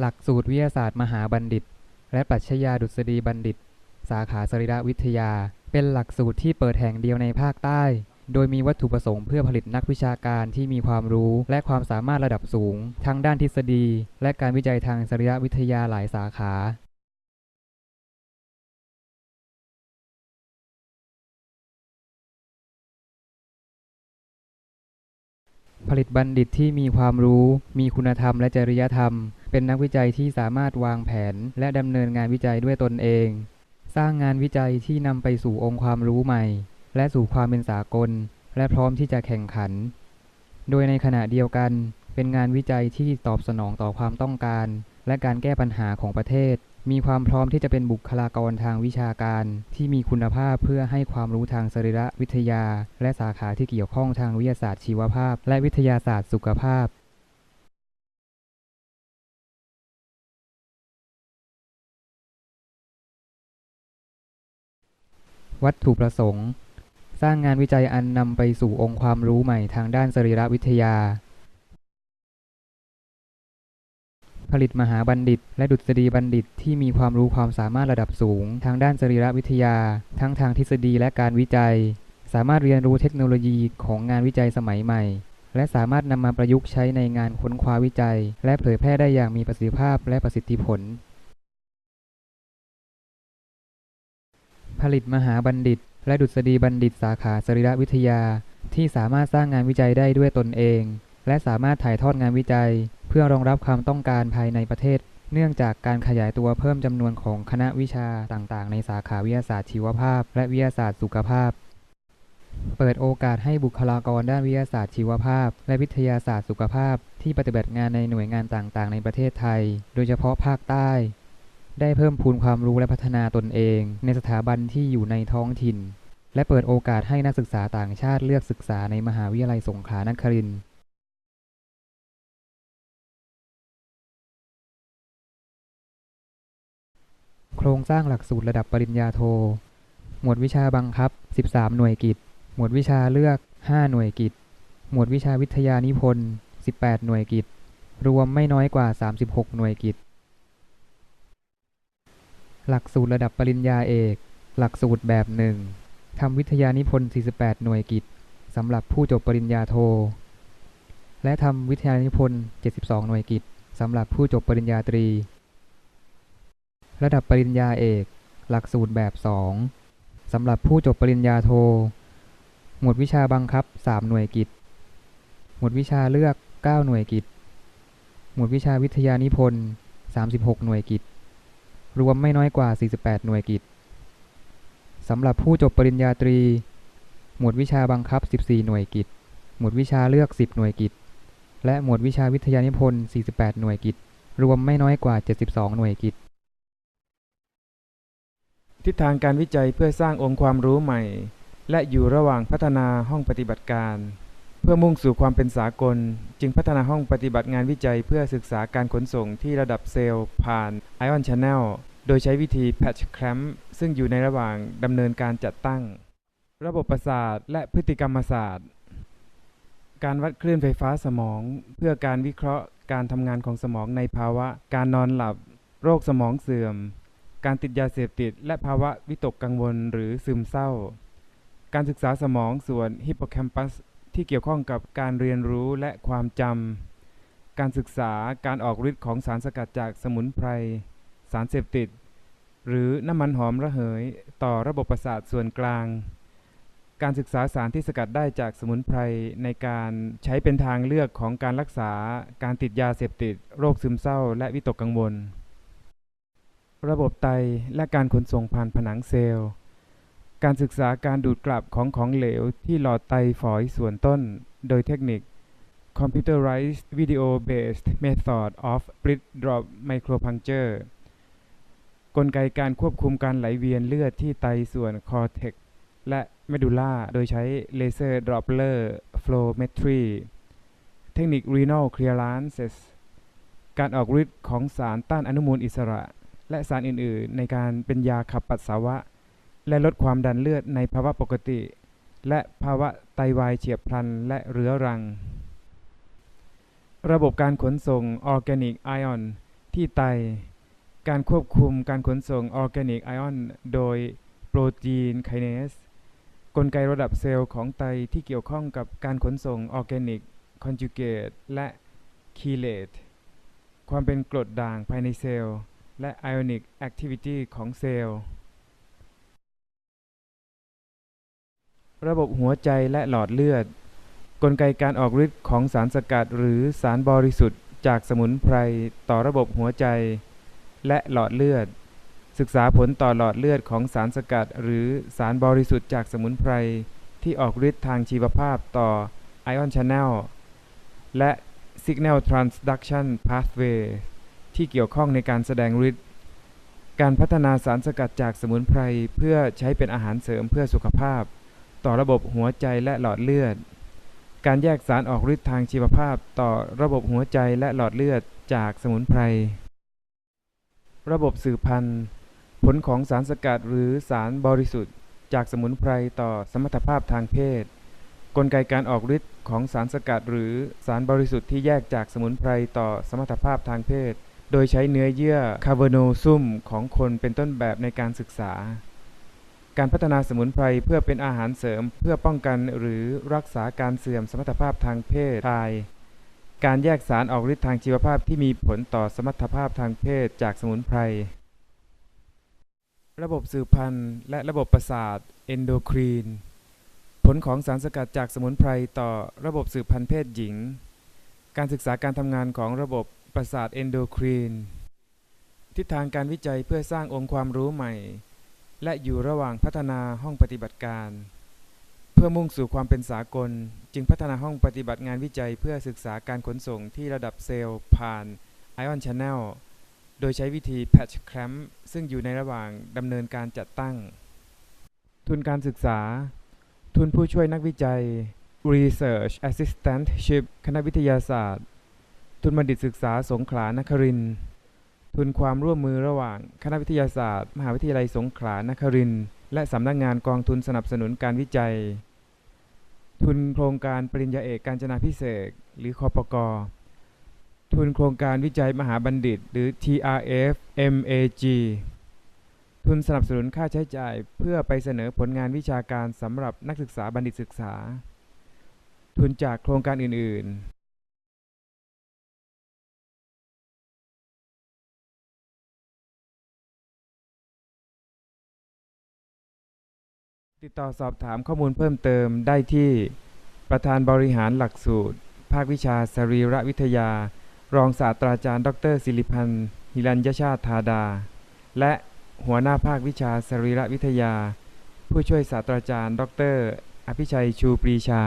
หลักสูตรวิทยาศาสตร์มหาบัณฑิต และปรัชญาดุษฎีบัณฑิต สาขาสรีรวิทยา เป็นหลักสูตรที่เปิดแห่งเดียวในภาคใต้ โดยมีวัตถุประสงค์เพื่อผลิตนักวิชาการที่มีความรู้และความสามารถระดับสูง ทั้งด้านทฤษฎี และการวิจัยทางสรีรวิทยาหลายสาขา ผลิตบัณฑิตที่มีความรู้ มีคุณธรรมและจริยธรรม เป็นนักวิจัยที่สามารถวางแผน และดำเนินงานวิจัยด้วยตนเอง สร้างงานวิจัยที่นำไปสู่องค์ความรู้ใหม่ และสู่ความเป็นสากล และพร้อมที่จะแข่งขัน โดยในขณะเดียวกัน เป็นงานวิจัยที่ตอบสนองต่อความต้องการ และการแก้ปัญหาของประเทศ มีความพร้อมที่จะเป็นบุคลากรทางวิชาการ ที่มีคุณภาพเพื่อให้ความรู้ทางสรีรวิทยา และสาขาที่เกี่ยวข้องทางวิทยาศาสตร์ชีวภาพ และวิทยาศาสตร์สุขภาพวัตถุประสงค์ สร้างงานวิจัยอันนำไปสู่องค์ความรู้ใหม่ทางด้านสรีรวิทยา ผลิตมหาบัณฑิต และดุษฎีบัณฑิตที่มีความรู้ความสามารถระดับสูง ทางด้านสรีรวิทยา ทั้งทางทฤษฎีและการวิจัย สามารถเรียนรู้เทคโนโลยีของงานวิจัยสมัยใหม่ และสามารถนำมาประยุกต์ใช้ในงานค้นคว้าวิจัย และเผยแพร่ได้อย่างมีประสิทธิภาพและประสิทธิผล ผลิตมหาบัณฑิต และดุษฎีบัณฑิตสาขาสรีรวิทยา ที่สามารถสร้างงานวิจัยได้ด้วยตนเอง และสามารถถ่ายทอดงานวิจัย พื่อรองรับความต้องการภายในประเทศ เนื่องจากการขยายตัวเพิ่มจำนวนของคณะวิชาต่างๆ ในสาขาวิทยาศาสตร์ชีวภาพ และวิทยาศาสตร์สุขภาพ เปิดโอกาสให้บุคลากรด้านวิทยาศาสตร์ชีวภาพ และวิทยาศาสตร์สุขภาพ ที่ปฏิบัติงานในหน่วยงานต่างๆ ในประเทศไทย โดยเฉพาะภาคใต้ได้เพิ่มพูนความรู้และพัฒนาตนเอง ในสถาบันที่อยู่ในท้องถิ่น และเปิดโอกาสให้นักศึกษาต่างชาติเลือกศึกษาในมหาวิทยาลัยสงขลานครินทร์ ครงสร้างหลักสูตรระดับปริญญาโท หมวดวิชาบังคับ 13 หน่วยกิจ หมวดวิชาเลือก 5 หน่วยกิจ หมวดวิชาวิทยานิพนธ์ 18 หน่วยกิจ รวมไม่น้อยกว่า 36 หน่วยกิจ หลักสูตรระดับปริญญาเอก หลักสูตรแบบหนึ่งทำวิทยานิพนธ์ 48 หน่วยกิจสำหรับผู้จบปริญญาโท และทำวิทยานิพนธ์ 72 หน่วยกิจสำหรับผู้จบปริญญาตรี ระดับปริญญาเอก หลักสูตรแบบ 2 สำหรับผู้จบปริญญาโท หมวดวิชาบังคับ 3 หน่วยกิจ หมวดวิชาเลือก 9 หน่วยกิจ หมวดวิชาวิทยานิพนธ์ 36 หน่วยกิจ รวมไม่น้อยกว่า 48 หน่วยกิจ สำหรับผู้จบปริญญาตรี หมวดวิชาบังคับ 14 หน่วยกิจ หมวดวิชาเลือก 10 หน่วยกิจ และหมวดวิชาวิทยานิพนธ์ 48 หน่วยกิจ รวมไม่น้อยกว่า 72 หน่วยกิจ ทิศทางการวิจัยเพื่อสร้างองค์ความรู้ใหม่ และอยู่ระหว่างพัฒนาห้องปฏิบัติการ เพื่อมุ่งสู่ความเป็นสากล จึงพัฒนาห้องปฏิบัติงานวิจัย เพื่อศึกษาการขนส่งที่ระดับเซลล์ผ่าน Ion Channel โดยใช้วิธี Patch Clamp ซึ่งอยู่ในระหว่างดำเนินการจัดตั้ง ระบบประสาทและพฤติกรรมศาสตร์ การวัดคลื่นไฟฟ้าสมอง เพื่อการวิเคราะห์การทำงานของสมองในภาวะ การนอนหลับ โรคสมองเสื่อม การติดยาเสพติด และภาวะวิตกกังวลหรือซึมเศร้า การศึกษาสมองส่วนฮิปโปแคมปัสที่เกี่ยวข้องกับการเรียนรู้และความจำ การศึกษาการออกฤทธิ์ของสารสกัดจากสมุนไพร สารเสพติด หรือน้ำมันหอมระเหย ต่อระบบประสาทส่วนกลาง การศึกษาสารที่สกัดได้จากสมุนไพรในการใช้เป็นทางเลือกของการรักษา การติดยาเสพติด โรคซึมเศร้า และวิตกกังวล ระบบไตและการขนส่งผ่านผนังเซลล์ การศึกษาการดูดกลับของของเหลวที่หลอดไตฝอยส่วนต้น โดยเทคนิค Computerized Video Based Method of Blood Drop Micropuncture กลไกการควบคุมการไหลเวียนเลือดที่ไตส่วน Cortex และเมดูล่าโดยใช้เลเซอร์ Doppler Flowmetry เทคนิค Renal Clearances การออกฤทธิ์ของสารต้านอนุมูลอิสระ และสารอื่น ๆ ในการเป็นยาขับปัสสาวะ และลดความดันเลือดในภาวะปกติ และภาวะไตวายเฉียบพลันและเรื้อรัง ระบบการขนส่งออร์แกนิกไอออนที่ไต การควบคุมการขนส่งออร์แกนิกไอออนโดยโปรตีนไคเนสกลไกระดับเซลล์ของไตที่เกี่ยวข้องกับการขนส่งออร์แกนิกคอนจูเกตและคีเลตความเป็นกรดด่างภายในเซลล์ และไอออนิกแอคทิวิตี้ของเซลล์ ระบบหัวใจและหลอดเลือด กลไกการออกฤทธิ์ของสารสกัดหรือสารบริสุทธิ์จากสมุนไพรต่อระบบหัวใจ และหลอดเลือด ศึกษาผลต่อหลอดเลือดของสารสกัดหรือสารบริสุทธิ์จากสมุนไพรที่ออกฤทธิ์ทางชีวภาพต่อไอออนช n น e l และ Signal Transduction Pathway ที่เกี่ยวข้องในการแสดงฤทธิ์การพัฒนาสารสกัดจากสมุนไพรเพื่อใช้เป็นอาหารเสริมเพื่อสุขภาพ ต่อระบบหัวใจและหลอดเลือด การแยกสารออกฤทธิ์ทางชีวภาพ ต่อระบบหัวใจและหลอดเลือดจากสมุนไพร ระบบสืบพันธุ์ ผลของสารสกัดหรือสารบริสุทธิ์ จากสมุนไพรต่อสมรรถภาพทางเพศ กลไกการออกฤทธิ์ของสารสกัดหรือสารบริสุทธิ์ที่แยกจากสมุนไพรต่อสมรรถภาพทางเพศ โดยใช้เนื้อเยื่อคาร์โบโนซุมของคนเป็นต้นแบบในการศึกษา การพัฒนาสมุนไพรเพื่อเป็นอาหารเสริม เพื่อป้องกันหรือรักษาการเสื่อมสมรรถภาพทางเพศชาย การแยกสารออกฤทธิ์ทางชีวภาพที่มีผลต่อสมรรถภาพทางเพศจากสมุนไพร ระบบสืบพันธุ์ และระบบประสาทเอนโดครีน ผลของสารสกัดจากสมุนไพรต่อระบบสืบพันธุ์เพศหญิง การศึกษาการทำงานของระบบ ประสาทเอนโดครีน ทิศทางการวิจัยเพื่อสร้างองค์ความรู้ใหม่ และอยู่ระหว่างพัฒนาห้องปฏิบัติการ เพื่อมุ่งสู่ความเป็นสากล จึงพัฒนาห้องปฏิบัติงานวิจัยเพื่อศึกษาการขนส่งที่ระดับเซลล์ผ่าน Ion Channel โดยใช้วิธี Patch Clamp ซึ่งอยู่ในระหว่างดำเนินการจัดตั้ง ทุนการศึกษา ทุนผู้ช่วยนักวิจัย Research Assistantship คณะวิทยาศาสตร์ ทุนบัณฑิตศึกษาสงขลานครินทร์ทุนความร่วมมือระหว่าง คณะวิทยาศาสตร์ มหาวิทยาลัยสงขลานครินทร์และสำนักงานกองทุนสนับสนุนการวิจัย ทุนโครงการปริญญาเอกการจนาพิเศษหรือคอปกทุนโครงการวิจัยมหาบัณฑิต หรือ TRF MAG ทุนสนับสนุนค่าใช้จ่ายเพื่อไปเสนอผลงานวิชาการสำหรับนักศึกษาบัณฑิตศึกษา ทุนจากโครงการอื่น ติดต่อสอบถามข้อมูลเพิ่มเติมได้ที่ประธานบริหารหลักสูตร ภาควิชาสรีรวิทยา รองศาสตราจารย์ ดรศิริพันธ์หิรัญยชาติธาดา และหัวหน้าภาควิชาสรีรวิทยา ผู้ช่วยศาสตราจารย์ ดร อภิชัยชูปรีชา